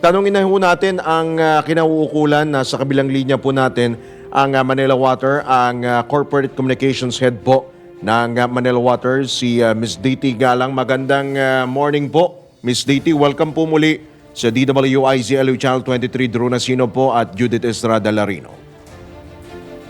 tanungin na ho natin ang uh, kinauukulan na sa kabilang linya po natin ang uh, Manila Water, ang uh, Corporate Communications Head po ng uh, Manila Water, si uh, Ms. DT Galang. Magandang uh, morning po, Ms. DT. Welcome po muli sa DWIZLU Channel 23, Drew Nasino po at Judith Estrada Larino.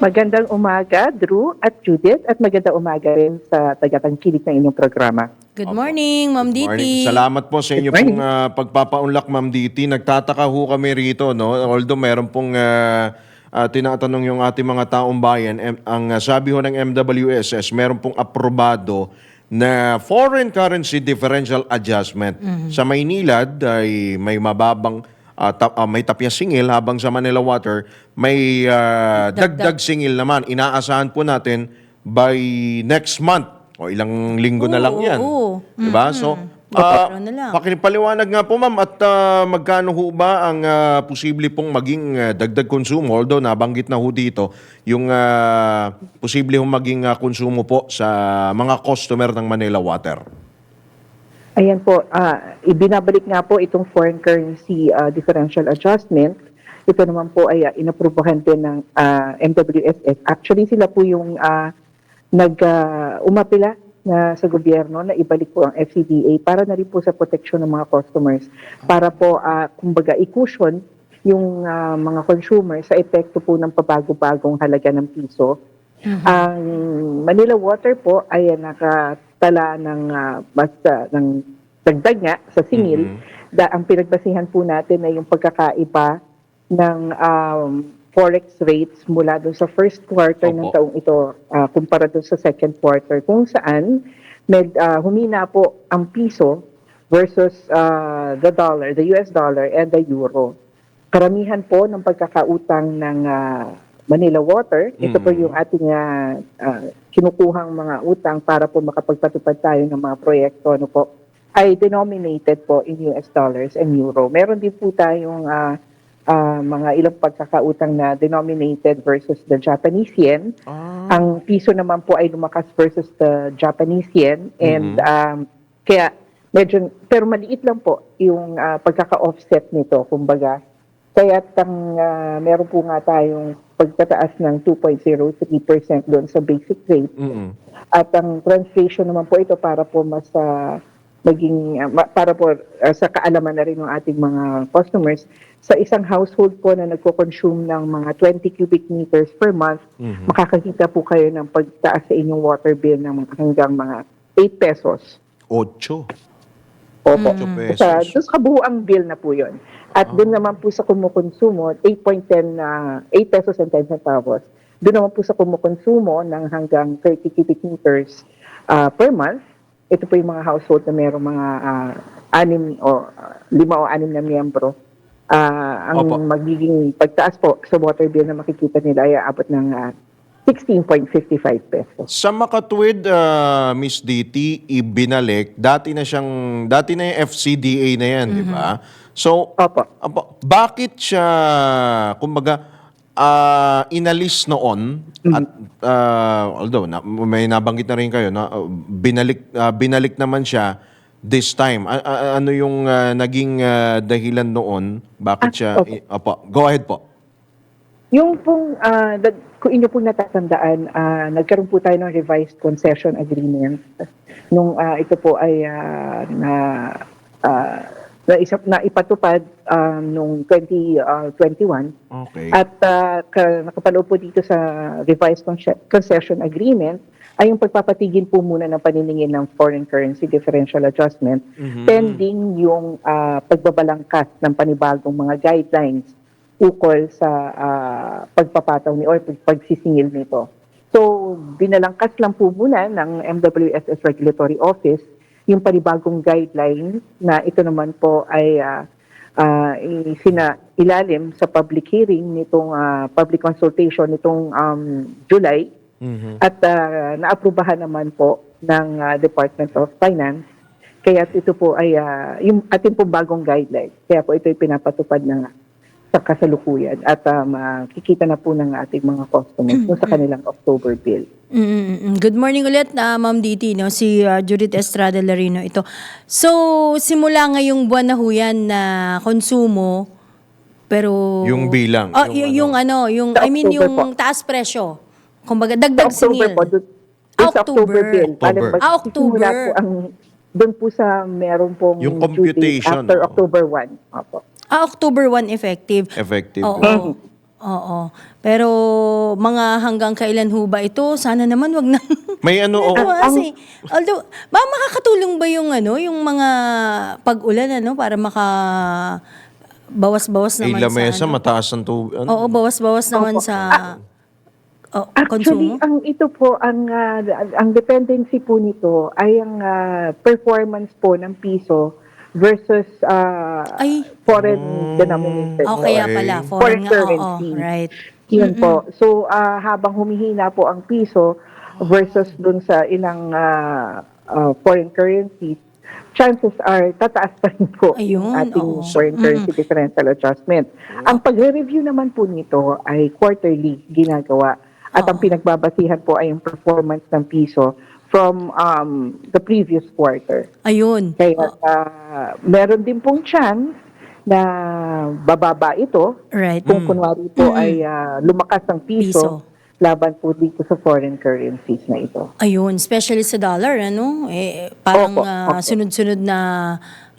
Magandang umaga, Drew at Judith, at magandang umaga rin sa tagatangkilik ng inyong programa. Good morning, Ma'am Diti. Morning. Salamat po sa inyo Good pong ah, pagpapaunlak, Ma'am Diti. Nagtataka ho kami rito, no? Although meron pong ah, ah, tinatanong yung ating mga taong bayan, em- ang ah, sabi ho ng MWSS, meron pong aprobado na foreign currency differential adjustment. Sa Maynilad ay may mababang ah, ta- ah, may tapya singil habang sa Manila Water may ah, dagdag singil naman. Inaasahan po natin by next month o ilang linggo na lang Oo, yan. oo. Diba? So, ah, Meron na lang. pakipaliwanag nga po ma'am at ah, magkano ho ba ang ah, posible pong maging ah, dagdag konsumo? Although nabanggit na ho dito yung ah, posible hong maging ah, konsumo po sa mga customer ng Manila Water. Ayan po, ah, ibinabalik nga po itong foreign currency ah, differential adjustment. Ito naman po ay uh, inaprubahan din ng ah, MWSS. Actually, sila po yung ah, nag-umapila na sa gobyerno na ibalik po ang FCDA para na rin po sa proteksyon ng mga customers. Para po, ah, kumbaga, i-cushion yung ah, mga consumers sa epekto po ng pabago-bagong halaga ng piso. Ang Manila Water po ay nakatala ng ah, basta ng dagdag nga sa singil. Da, ang pinagbasihan po natin ay yung pagkakaiba ng um, forex rates mula doon sa first quarter ng Opo. taong ito ah, kumpara doon sa second quarter kung saan med, ah, humina po ang piso versus ah, the dollar, the US dollar and the euro. Karamihan po ng pagkakautang ng ah, Manila Water, ito po Mm. yung ating ah, kinukuhang mga utang para po makapagpatupad tayo ng mga proyekto ano po, ay denominated po in US dollars and euro. Meron din po tayong ah, ah, mga ilang pagkakautang na denominated versus the Japanese yen. Ang piso naman po ay lumakas versus the Japanese yen and um, kaya medyo pero maliit lang po yung ah, pagkaka-offset nito kumbaga. Kaya tang ah, meron po nga tayong pagtataas ng 2.03% doon sa basic rate. Mm-mm. At ang translation naman po ito para po mas ah, maging ah, ma- para po ah, sa kaalaman na rin ng ating mga customers sa isang household po na nagko-consume ng mga 20 cubic meters per month, makakakita po kayo ng pagtaas sa inyong water bill ng hanggang mga 8 pesos. Ocho. Opo. Ocho pesos. Sa, sa kabuuang bill na po yun. At doon naman po sa kumukonsumo, 8.10 na 8 pesos and 10 centavos. Doon naman po sa kumukonsumo ng hanggang 30 cubic meters ah, per month. Ito po yung mga household na mayroong mga ah, anim o ah, lima o anim na miyembro. Ah, ang Opo. magiging pagtaas po sa water bill na makikita nila ay aabot ng ah, 16.55 pesos. Sa makatuwid, ah, Miss DT, ibinalik, dati na siyang, dati na yung FCDA na yan, di ba? So, Opo. Apo, bakit siya, kumbaga, ah, inalis noon at ah, although na, may nabanggit na rin kayo na ah, binalik ah, binalik naman siya this time. A- a- ano yung ah, naging ah, dahilan noon? Bakit Ah, siya opo. i- Apo, go ahead po. Yung pong, ah, dag- kung inyo pong natatandaan, ah, nagkaroon po tayo ng revised concession agreement. Nung ah, ito po ay ah, na, ah, na, isa, na ipatupad ah, nung 2021. Okay. At ah, ka, nakapaloob po dito sa revised conce- concession agreement ay yung pagpapatigil po muna ng paniningin ng foreign currency differential adjustment pending yung ah, pagbabalangkas ng panibagong mga guidelines ukol sa ah, pagpapataw ni or pag- pagsisingil nito. So, binalangkas lang po muna ng MWSS Regulatory Office yung panibagong guideline na ito naman po ay ah, ah, isina ilalim sa public hearing nitong ah, public consultation nitong um, July Mhm. at ah, naaprubahan naman po ng ah, Department of Finance. Kaya ito po ay ah, yung ating pong bagong guideline. Kaya po ito ay pinapatupad na nga sa kasalukuyan at ah, makikita na po ng ating mga customers dun sa kanilang October bill. Mm, Good morning ulit, na Ma'am Diti, no? si uh, Judith Estrada Larino ito. So, simula ngayong buwan na ho yan na konsumo, pero... Yung bilang, Oh, yung yung, yung ano, yung, I mean, October yung po. taas presyo. Kumbaga, Sa dagdag October singil. po, dun, dun Ah, sa October October. bill. October. Ah, October. Po ang, doon po sa meron pong Yung computation, after. October 1. Opo. Ah, October 1 effective. Effective. Oo. Oo. Pero mga hanggang kailan ho ba ito? Sana naman wag na. May ano, oo. Oo, kasi, although, ba, makakatulong ba yung ano, yung mga pag-ulan, ano, para maka bawas-bawas Ay, naman lamesa, sa ano? mataas ang tubig. Ano? Oo, bawas-bawas naman sa oh, Actually, konsumo. ang ito po, ang, ah, ang dependency po nito ay ang ah, performance po ng piso versus ah, Ay. foreign denominated. Oh, kaya Okay. pala, Foreign foreign nga, oo, currency. right. Yun po. So, ah, habang humihina po ang piso versus dun sa ilang ah, ah, foreign currencies, chances are tataas pa rin po Ayun, yung ating oo. foreign currency differential adjustment. Ang pagre-review naman po nito ay quarterly ginagawa. At ang Oo. pinagbabasihan po ay yung performance ng piso from um, the previous quarter. Ayun. Kaya ah, meron din pong chance na bababa ito Right. kung kunwari po ay ah, lumakas ang piso, Piso. laban po dito sa foreign currencies na ito. Ayun, especially sa dollar, ano? Eh, parang Opo, ah, opo. sunod-sunod na,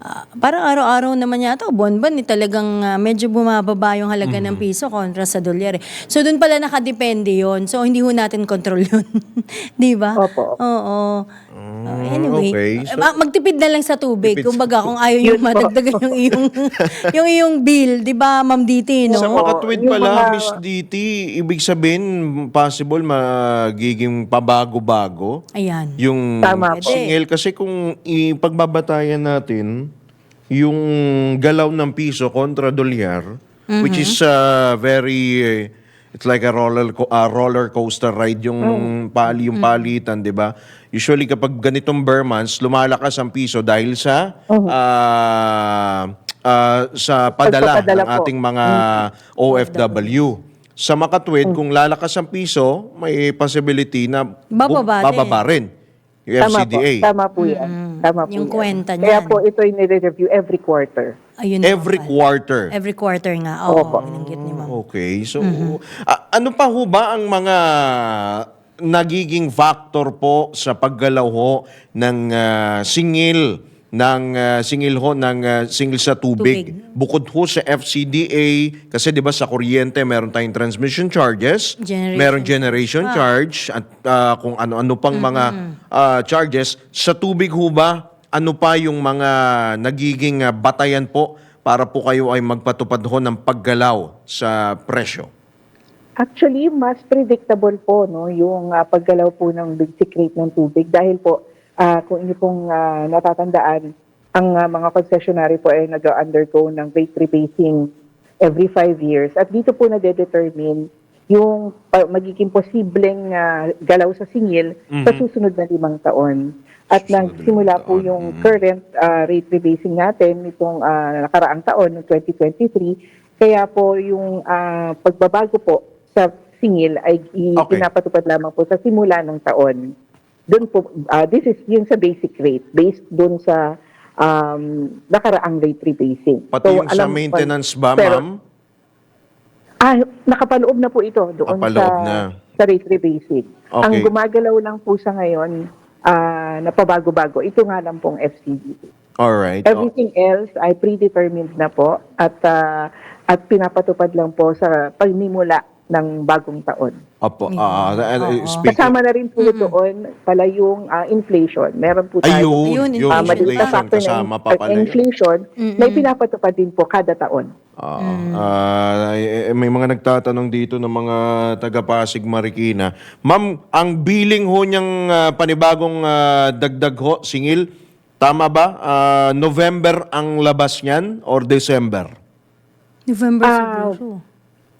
ah, parang araw-araw naman yata, o buwan-buwan, eh, talagang ah, medyo bumababa yung halaga ng Mm-hmm. piso kontra sa dolyar. eh. So, doon pala nakadepende yon So, hindi ho natin control yun. Di ba? Opo. Oo. Oh, anyway, Mm, okay. So- ma- magtipid na lang sa tubig. Sa Kumbaga, kung ayaw yung madagdagan yung iyong, yung iyong bill, di ba, Ma'am Diti, no? Sa makatwid yung pala, mga- Miss DT, ibig sabihin, possible magiging pabago-bago Ayan. yung Tama po. singil. Kasi kung ipagbabatayan natin, yung galaw ng piso kontra dolyar, which is uh, very, uh, it's like a roller, co- uh, roller coaster ride, yung pali, yung palitan, di ba? Usually kapag ganitong bear months, lumalakas ang piso dahil sa ah, ah, sa padala ng ating mga OFW. Sa makatwid, kung lalakas ang piso, may possibility na bu- Bababa rin. bababa rin. Yung Tama po, tama po yan. Tama po Yung yan. kwenta Kaya niyan. po ito ay nire-review every quarter. Ayun Every naman. quarter. Every quarter nga. Oo, Opo. binanggit ni Ma'am. Okay. So, a- ano pa ho ba ang mga nagiging factor po sa paggalaw ho ng ah, singil ng ah, singil ho ng ah, singil sa tubig. Tubig. Bukod ho sa FCDA kasi 'di ba sa kuryente meron tayong transmission charges, Generation. meron generation charge at ah, kung ano-ano pang mga ah, charges sa tubig ho ba ano pa yung mga nagiging ah, batayan po para po kayo ay magpatupad ho ng paggalaw sa presyo? Actually, mas predictable po no yung ah, paggalaw po ng basic rate ng tubig dahil po ah, kung inyo pong ah, natatandaan ang ah, mga concessionary po ay nag-undergo ng rate rebasing every five years at dito po na-determine yung ah, magiging posibleng ah, galaw sa singil sa susunod na limang taon. At nagsimula po yung current ah, rate rebasing natin nitong ah, nakaraang taon, ng 2023. Kaya po yung ah, pagbabago po sa singil ay Okay. pinapatupad lamang po sa simula ng taon. Doon po, ah, this is yung sa basic rate, based doon sa um, nakaraang rate rebasing. Pati yung sa alam- maintenance ba, pero- ma'am? Ah, nakapaloob na po ito doon sa, na. sa rate rebasing. Okay. Ang gumagalaw lang po sa ngayon, ah, na pabago-bago, ito nga lang pong FCD. Alright. Everything else ay predetermined na po at ah, at pinapatupad lang po sa pagmimula ng bagong taon. Opo. ah, ah, Oo. speaking, Kasama na rin po doon pala yung ah, inflation. Meron po tayo ayun, yung ah, inflation. kasama pa pala. yun. inflation na ipinapatupad din po kada taon. Oo. Ah, eh, may mga nagtatanong dito ng mga taga Pasig Marikina. Ma'am, ang billing ho niyang ah, panibagong ah, dagdag ho, singil, tama ba? Ah, November ang labas niyan or December? November Ah, siguro.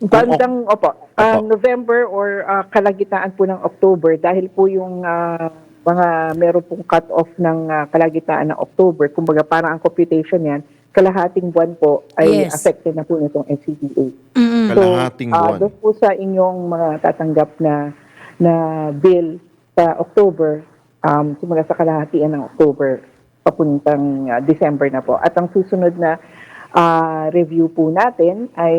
Bandang, opo, Opo. November or ah, kalagitnaan po ng October dahil po yung ah, mga meron pong cut-off ng ah, kalagitnaan ng October, kumbaga parang ang computation yan, kalahating buwan po ay Yes. affected na po nitong FCDA. Mm-mm. Kalahating ah, buwan. doon po sa inyong mga tatanggap na na bill sa October, um, simula sa kalahatian ng October, papuntang ah, December na po. At ang susunod na ah, review po natin ay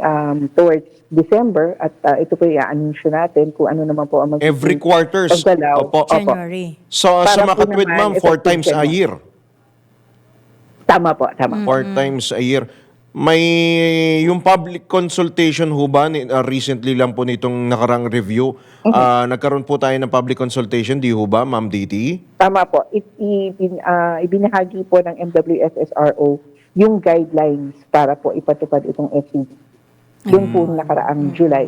um, towards December at ah, ito po i-anunsyo natin kung ano naman po ang magiging Every quarters. paggalaw. Opo. Opo. January. So, sa Para po makatwid, naman, ma'am, four effective times a year. Tama po, tama. Four times a year. May yung public consultation ho ba, ni- uh, recently lang po nitong nakarang review, ah, nagkaroon po tayo ng public consultation, di ho ba, Ma'am DT? Tama po. It, ibin, ah, ibinahagi po ng MWSSRO yung guidelines para po ipatupad itong FCD. Yun po nakaraang July.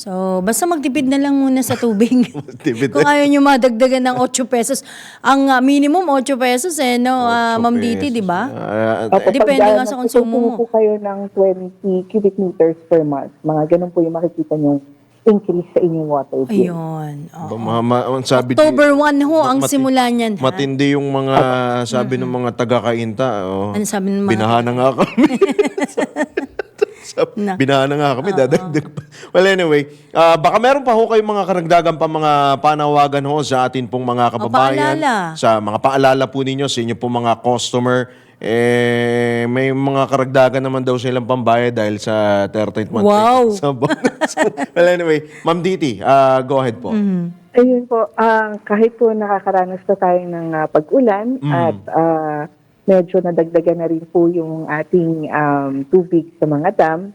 So, basta magtipid na lang muna sa tubig. Tipid Kung ayaw nyo madagdagan ng 8 pesos. Ang ah, minimum 8 pesos eh, no, ah, Ma'am Diti, di ba? Ah, Opo, Depende pag, nga sa konsumo mo. po kayo ng 20 cubic meters per month. Mga ganun po yung makikita nyo increase sa inyong water bill. Ayun. ba, oo. ma- ma- ang sabi di- October 1 ho ang mati- simula niyan. ha? Matindi yung mga sabi ng mga taga-kainta. Oh, Ano sabi ng mga- Binaha na nga kami. Sabi, Na. Binaha na nga kami, dadagdag pa. Well, anyway, ah, baka meron pa ho kayong mga karagdagan pa mga panawagan ho sa atin pong mga kababayan. paalala. Sa mga paalala po ninyo sa inyo pong mga customer. Eh, may mga karagdagan naman daw silang pambayad dahil sa 13th month. Wow. Sa bonus. well, anyway, Ma'am Diti, ah, go ahead po. Ayun po, ah, kahit po nakakaranas na tayo ng ah, pag-ulan at ah, medyo nadagdagan na rin po yung ating um, tubig sa mga dam,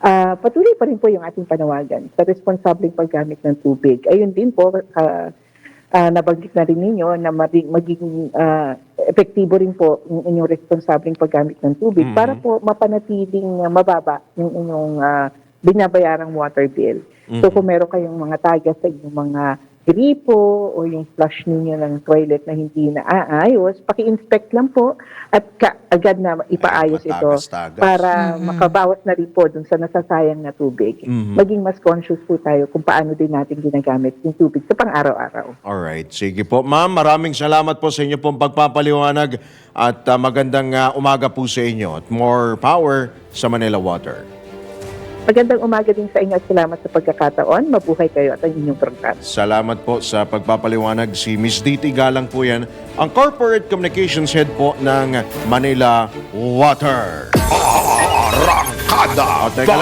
ah, patuloy pa rin po yung ating panawagan sa responsableng paggamit ng tubig. Ayun din po, ah, ah, nabanggit na rin ninyo na magiging ah, epektibo rin po yung inyong responsableng paggamit ng tubig para po mapanatiling ah, mababa yung inyong ah, binabayarang water bill. So kung meron kayong mga taga sa inyong mga gripo o yung flush ninyo ng toilet na hindi naaayos, paki-inspect lang po at ka- agad na ipaayos ito para makabawas na rin po dun sa nasasayang na tubig. Maging mas conscious po tayo kung paano din natin ginagamit yung tubig sa pang-araw-araw. Alright, sige po. Ma'am, maraming salamat po sa inyo pong pagpapaliwanag at ah, magandang ah, umaga po sa inyo at more power sa Manila Water. Magandang umaga din sa inyo at salamat sa pagkakataon. Mabuhay kayo at ang inyong programa. Salamat po sa pagpapaliwanag. Si Miss Diti Galang po yan, ang Corporate Communications Head po ng Manila Water. Arangkada O, teka lang.